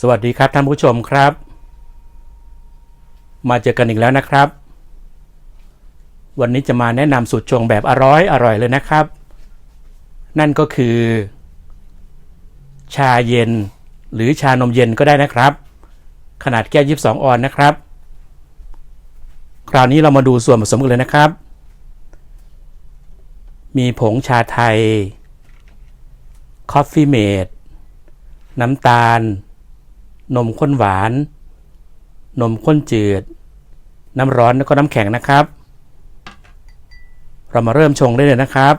สวัสดีครับท่านผู้ชมครับ มาเจอกันอีกแล้วนะครับ วันนี้จะมาแนะนำสูตรชงแบบอร่อยอร่อยเลยนะครับ นั่นก็คือ ชาเย็นหรือชานมเย็นก็ได้นะครับ ขนาดแก้ว22 ออนนะครับ คราวนี้เรามาดูส่วนผสมกันเลยนะครับ มีผงชาไทย คอฟฟี่เมดน้ำตาล นมข้นหวาน นมข้นจืด น้ำร้อนแล้วก็น้ำแข็งนะครับ เรามาเริ่มชงได้เลยนะครับ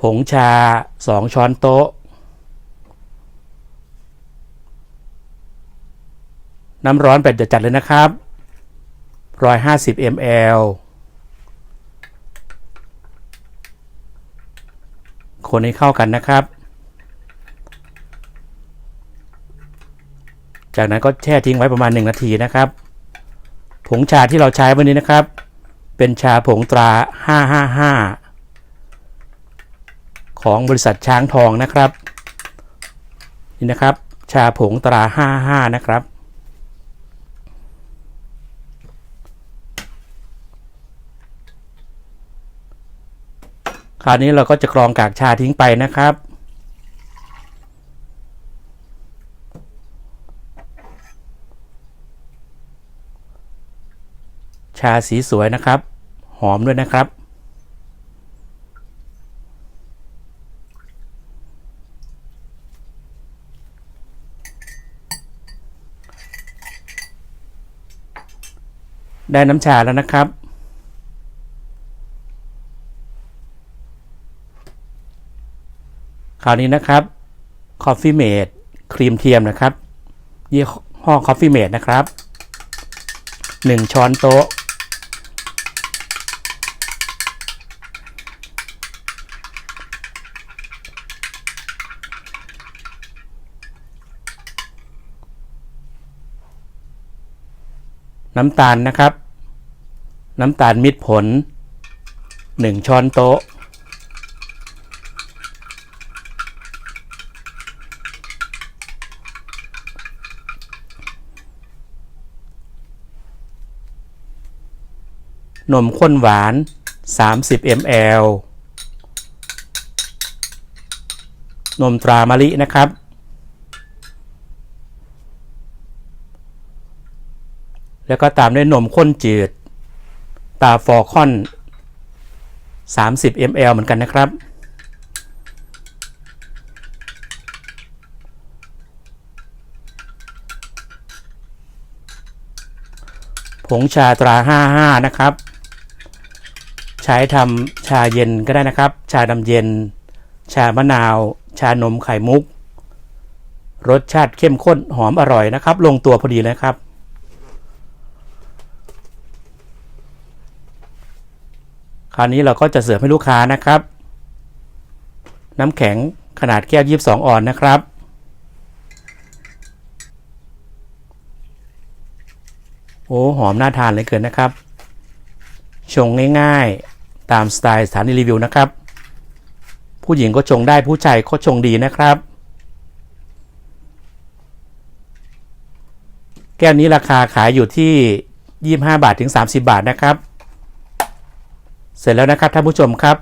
ผงชา 2 ช้อนโต๊ะ น้ำร้อนแบบจัดๆเลยนะครับ150 ml คนให้เข้ากันนะครับ จากนั้นก็แช่ทิ้งไว้ประมาณ 1 นาทีนะครับ ผงชาที่เราใช้วันนี้นะครับ เป็นชาผงตรา 555 ของบริษัทช้างทองนะครับ นี่นะครับ ชาผงตรา 55 นะครับคราวนี้เราก็จะกรองกากชาทิ้งไปนะครับ ชาสีสวยนะครับ หอมด้วยนะครับ ได้น้ำชาแล้วนะครับคราวนี้นะครับ Coffee Mate ครีมเทียมนะครับยี่ห้อ Coffee Mate นะครับ 1 ช้อนโต๊ะ น้ำตาลนะครับ น้ำตาลมิตรผล 1 ช้อนโต๊ะ นมข้นหวาน 30 ml นมตรามะลินะครับ แล้วก็ตามด้วยนมข้นจืด ตาฟอร์คอน 30 ml เหมือนกันนะครับ ผงชาตรา 55 นะครับ ใช้ทำชาเย็นก็ได้นะครับ ชาดำเย็น ชามะนาว ชานมไข่มุก รสชาติเข้มข้นหอมอร่อยนะครับ ลงตัวพอดีเลยครับ คราวนี้เราก็จะเสิร์ฟให้ลูกค้านะครับ น้ำแข็งขนาดแก้ว22ออนนะครับ โอ้หอมน่าทานเลยเกินนะครับ ชงง่ายๆ ตามสไตล์สถานีรีวิวนะครับ ผู้หญิงก็ชงได้ผู้ชายก็ชงดีนะครับ แก้วนี้ราคาขายอยู่ที่ 25 บาทถึง 30 บาทนะครับ เสร็จแล้วนะครับท่านผู้ชมครับ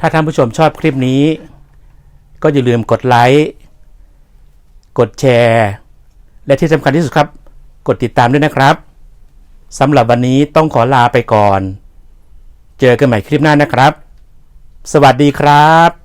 ถ้าท่านผู้ชมชอบคลิปนี้ ก็อย่าลืมกดไลค์กดแชร์ และที่สำคัญที่สุดครับ กดติดตามด้วยนะครับสำหรับวันนี้ต้องขอลาไปก่อน เจอกันใหม่คลิปหน้านะครับ สวัสดีครับ